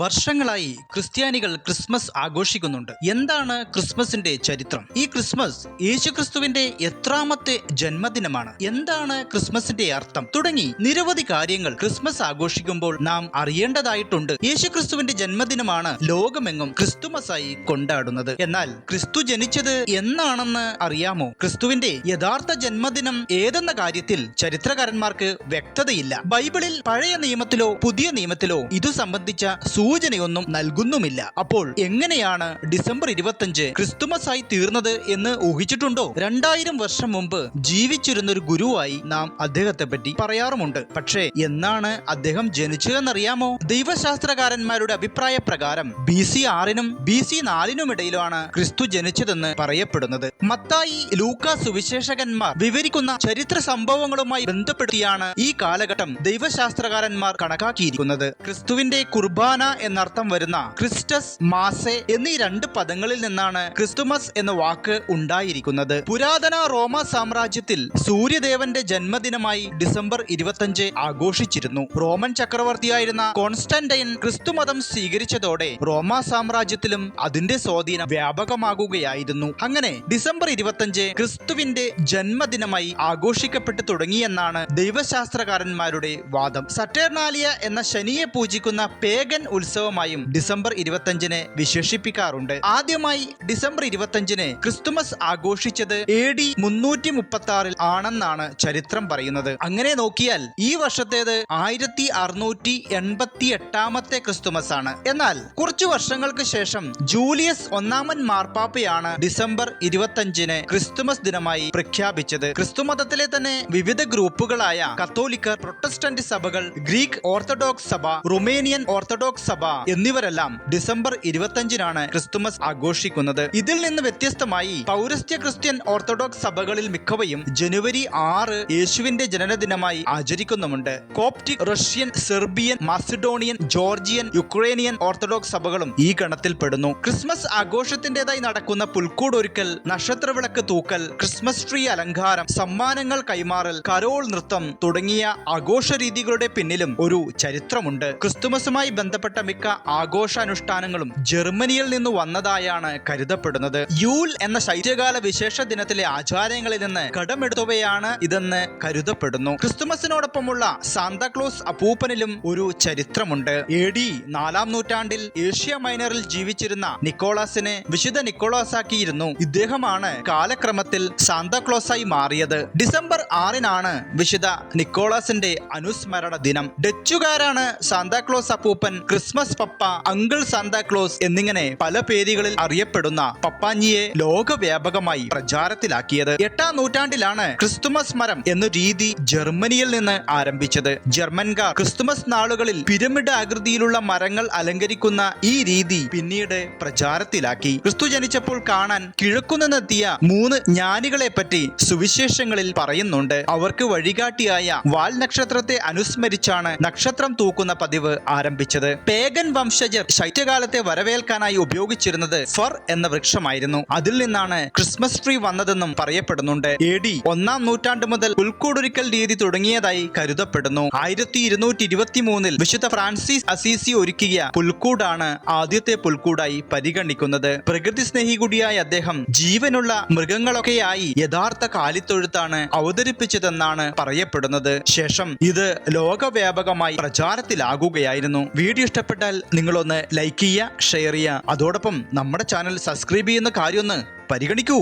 വർഷങ്ങളായി ക്രിസ്ത്യാനികൾ ക്രിസ്മസ് ആഘോഷിക്കുന്നുണ്ട്. എന്താണ് ക്രിസ്മസിന്റെ ചരിത്രം? ഈ ക്രിസ്മസ് യേശുക്രിസ്തുവിന്റെ എത്രാമത്തെ ജന്മദിനമാണ്. എന്താണ് ക്രിസ്മസിന്റെ അർത്ഥം? തുടങ്ങി നിരവധി കാര്യങ്ങൾ ക്രിസ്മസ് ആഘോഷിക്കുമ്പോൾ നാം അറിയേണ്ടതായിട്ടുണ്ട്. യേശുക്രിസ്തുവിന്റെ ജന്മദിനമാണ് ലോകമെങ്ങും ക്രിസ്തുമസായി കൊണ്ടാടുന്നത്. എന്നാൽ ക്രിസ്തു ജനിച്ചത് എന്നാണെന്ന് അറിയാമോ? ക്രിസ്തുവിന്റെ യഥാർത്ഥ ജന്മദിനം ഏതെന്ന കാര്യത്തിൽ ചരിത്രകാരന്മാർക്ക് വ്യക്തതയില്ല. ബൈബിളിൽ പഴയ നിയമത്തിലോ പുതിയ നിയമത്തിലോ ഇതു സംബന്ധിച്ച സൂചനയൊന്നും നൽകുന്നുമില്ല. അപ്പോൾ എങ്ങനെയാണ് ഡിസംബർ ഇരുപത്തിയഞ്ച് ക്രിസ്തുമസ് ആയി തീർന്നത് എന്ന് ഊഹിച്ചിട്ടുണ്ടോ? രണ്ടായിരം വർഷം മുമ്പ് ജീവിച്ചിരുന്ന ഒരു ഗുരുവായി നാം അദ്ദേഹത്തെ പറ്റി പറയാറുമുണ്ട്. പക്ഷേ എന്നാണ് അദ്ദേഹം ജനിച്ചതെന്നറിയാമോ? ദൈവശാസ്ത്രകാരന്മാരുടെ അഭിപ്രായ പ്രകാരം ബി സി ആറിനും ബി സി നാലിനും ഇടയിലാണ് ക്രിസ്തു ജനിച്ചതെന്ന് പറയപ്പെടുന്നത്. മത്തായി ലൂക്ക സുവിശേഷകന്മാർ വിവരിക്കുന്ന ചരിത്ര സംഭവങ്ങളുമായി ബന്ധപ്പെടുത്തിയാണ് ഈ കാലഘട്ടം ദൈവശാസ്ത്രകാരന്മാർ കണക്കാക്കിയിരിക്കുന്നത്. ക്രിസ്തുവിന്റെ കുർബാന എന്നർത്ഥം വരുന്ന ക്രിസ്റ്റസ് മാസെ എന്നീ രണ്ട് പദങ്ങളിൽ നിന്നാണ് ക്രിസ്തുമസ് എന്ന വാക്ക് ഉണ്ടായിരിക്കുന്നത്. പുരാതന റോമ സാമ്രാജ്യത്തിൽ സൂര്യദേവന്റെ ജന്മദിനമായി ഡിസംബർ ഇരുപത്തഞ്ച് ആഘോഷിച്ചിരുന്നു. റോമൻ ചക്രവർത്തിയായിരുന്ന കോൺസ്റ്റന്റൈൻ ക്രിസ്തുമതം സ്വീകരിച്ചതോടെ റോമ സാമ്രാജ്യത്തിലും അതിന്റെ സ്വാധീനം വ്യാപകമാകുകയായിരുന്നു. അങ്ങനെ ഡിസംബർ ഇരുപത്തഞ്ച് ക്രിസ്തുവിന്റെ ജന്മദിനമായി ആഘോഷിക്കപ്പെട്ടു തുടങ്ങിയെന്നാണ് ദൈവശാസ്ത്രകാരന്മാരുടെ വാദം. സറ്റേർണാലിയ എന്ന ശനിയെ പൂജിക്കുന്ന പേഗൻ ഉത്സവമായും ഡിസംബർ ഇരുപത്തഞ്ചിന് വിശേഷിപ്പിക്കാറുണ്ട്. ആദ്യമായി ഡിസംബർ ഇരുപത്തഞ്ചിന് ക്രിസ്തുമസ് ആഘോഷിച്ചത് എ ഡി മുന്നൂറ്റി മുപ്പത്തി ആറിൽ ആണെന്നാണ് ചരിത്രം പറയുന്നത്. അങ്ങനെ നോക്കിയാൽ ഈ വർഷത്തേത് ആയിരത്തി അറുന്നൂറ്റി എൺപത്തി എട്ടാമത്തെ ക്രിസ്തുമസ് ആണ് എന്നാൽ കുറച്ചു വർഷങ്ങൾക്ക് ശേഷം ജൂലിയസ് ഒന്നാമൻ മാർപ്പാപ്പയാണ് ഡിസംബർ ഇരുപത്തഞ്ചിന് ക്രിസ്തുമസ് ദിനമായി പ്രഖ്യാപിച്ചത്. ക്രിസ്തുമതത്തിലെ തന്നെ വിവിധ ഗ്രൂപ്പുകളായ കത്തോലിക്കർ പ്രൊട്ടസ്റ്റന്റ് സഭകൾ ഗ്രീക്ക് ഓർത്തഡോക്സ് സഭ റുമേനിയൻ ഓർത്തഡോക്സ് സഭ എന്നിവരെല്ലാം ഡിസംബർ ഇരുപത്തഞ്ചിനാണ് ക്രിസ്തുമസ് ആഘോഷിക്കുന്നത്. ഇതിൽ നിന്ന് വ്യത്യസ്തമായി പൗരസ്ത്യ ക്രിസ്ത്യൻ ഓർത്തഡോക്സ് സഭകളിൽ മിക്കവയും ജനുവരി ആറ് യേശുവിന്റെ ജനനദിനമായി ആചരിക്കുന്നുമുണ്ട്. Coptic Russian Serbian Macedonian Georgian Ukrainian Orthodox സഭകളും ഈ ഗണത്തിൽ പെടുന്നു. ക്രിസ്മസ് ആഘോഷത്തിന്റേതായി നടക്കുന്ന പുൽക്കൂടൊരുക്കൽ നക്ഷത്രവിളക്ക് തൂക്കൽ ക്രിസ്മസ് ട്രീ അലങ്കാരം സമ്മാനങ്ങൾ കൈമാറൽ കരോൾ നൃത്തം തുടങ്ങിയ ആഘോഷ രീതികളുടെ പിന്നിലും ഒരു ചരിത്രമുണ്ട്. ക്രിസ്തുമസുമായി ബന്ധപ്പെട്ട മിക്ക ആഘോഷാനുഷ്ഠാനങ്ങളും ജർമ്മനിയിൽ നിന്ന് വന്നതായാണ് കരുതപ്പെടുന്നത്. യൂൽ എന്ന ശൈത്യകാല വിശേഷ ദിനത്തിലെ ആചാരങ്ങളിൽ നിന്ന് കടമെടുത്തവയാണ് ഇതെന്ന് കരുതപ്പെടുന്നു. ക്രിസ്തുമസിനോടൊപ്പമുള്ള സാന്താക്ലോസ് അപ്പൂപ്പനിലും ഒരു ചരിത്രമുണ്ട്. എ ഡി നാലാം നൂറ്റാണ്ടിൽ ഏഷ്യ മൈനറിൽ ജീവിച്ചിരുന്ന നിക്കോളാസിനെ വിശുദ്ധ നിക്കോളാസ് ആക്കിയിരുന്നു ഇദ്ദേഹമാണ് കാലക്രമത്തിൽ സാന്താക്ലോസായി മാറിയത്. ഡിസംബർ ആറിനാണ് വിശുദ്ധ നിക്കോളാസിന്റെ അനുസ്മരണ ദിനം. ഡച്ചുകാരാണ് സാന്താക്ലോസ് അപ്പൂപ്പൻ ക്രിസ്മസ് പപ്പ അങ്കിൾ സാന്താക്ലോസ് എന്നിങ്ങനെ പല പേരുകളിൽ അറിയപ്പെടുന്ന പപ്പാഞ്ഞിയെ ലോകവ്യാപകമായി പ്രചാരത്തിലാക്കിയത് എട്ടാം നൂറ്റാണ്ടിലാണ് ക്രിസ്തുമസ് മരം എന്ന രീതി ജർമ്മനിയിൽ നിന്ന് ആരംഭിച്ചത്. ജർമ്മൻകാർ ക്രിസ്തുമസ് നാളുകളിൽ പിരമിഡ് ആകൃതിയിലുള്ള മരങ്ങൾ അലങ്കരിക്കുന്ന ഈ രീതി പിന്നീട് പ്രചാരത്തിലാക്കി. ക്രിസ്തു ജനിച്ചപ്പോൾ കാണാൻ കിഴക്കുനിന്നെത്തിയ മൂന്ന് ജ്ഞാനികളെ പറ്റി സുവിശേഷങ്ങളിൽ പറയുന്നുണ്ട്. അവർക്ക് വഴികാട്ടിയായ വാൽ നക്ഷത്രത്തെ അനുസ്മരിച്ചാണ് നക്ഷത്രം തൂക്കുന്ന പതിവ് ആരംഭിച്ചത്. പേഗൻ വംശജർ ശൈത്യകാലത്തെ വരവേൽക്കാനായി ഉപയോഗിച്ചിരുന്നത് ഫർ എന്ന വൃക്ഷമായിരുന്നു. അതിൽ നിന്നാണ് ക്രിസ്മസ് ട്രീ വന്നതെന്നും പറയപ്പെടുന്നുണ്ട്. എ ഡി ഒന്നാം നൂറ്റാണ്ട് മുതൽ പുൽക്കൂടൊരുക്കൽ രീതി തുടങ്ങിയതായി കരുതപ്പെടുന്നു. ആയിരത്തി ഇരുന്നൂറ്റി ഇരുപത്തി മൂന്നിൽ വിശുദ്ധ ഫ്രാൻസിസ് അസീസി ഒരുക്കിയ പുൽക്കൂടാണ് ആദ്യത്തെ പുൽക്കൂടായി പരിഗണിക്കുന്നത്. പ്രകൃതി സ്നേഹി കൂടിയായ അദ്ദേഹം ജീവനുള്ള മൃഗങ്ങളൊക്കെയായി യഥാർത്ഥ കാലിത്തൊഴുത്താണ് അവതരിപ്പിച്ചതെന്നാണ് പറയപ്പെടുന്നത്. ശേഷം ഇത് ലോകവ്യാപകമായി പ്രചാരത്തിലാകുകയായിരുന്നു. വീഡിയോ ഇഷ്ടപ്പെട്ടാൽ നിങ്ങളൊന്ന് ലൈക്ക് ചെയ്യുക ഷെയർ ചെയ്യുക. അതോടൊപ്പം നമ്മുടെ ചാനൽ സബ്സ്ക്രൈബ് ചെയ്യുന്ന കാര്യമൊന്ന് പരിഗണിക്കൂ.